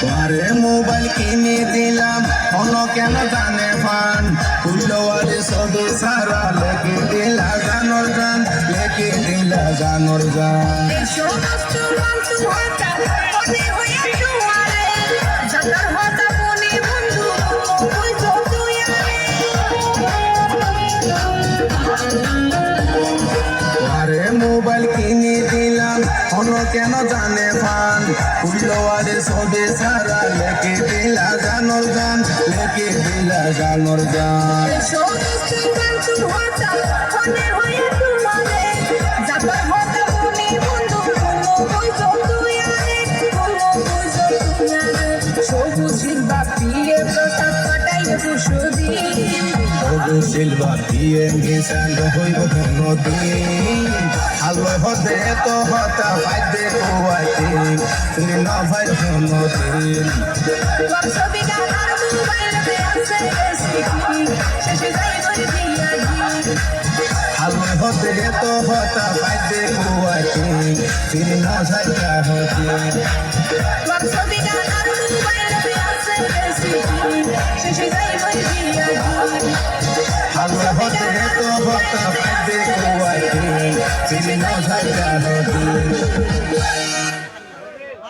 পরে মোবাইল কিনে দিলাম অন্য কেন জানে ফান ফুলওয়ারি সবে সারা লেগে দিলা জানোর গান লেগে দিলা জানোর আরে মোবাইল কিনে দিলাম অন্য কেন জানে ফান ফুলওয়ারি সবে সারা লেগে দিলা জানোর গান দিলা জানোর গান। সবুজের বাপিয়ে প্রসাদ কাটাই সবু সিলভা দিয়ে মিশাল হইব আলো হতে তো হতা তুমি না ভাই যাই ওই বিরিয়ানি আলো হতে তো হতা ফাইদে কোয়াতে তুমি না হতে যাই বিরিয়ানি আলো হতে তো হতা ফাইদে কোয়াতে তুমি না যাইতা হতে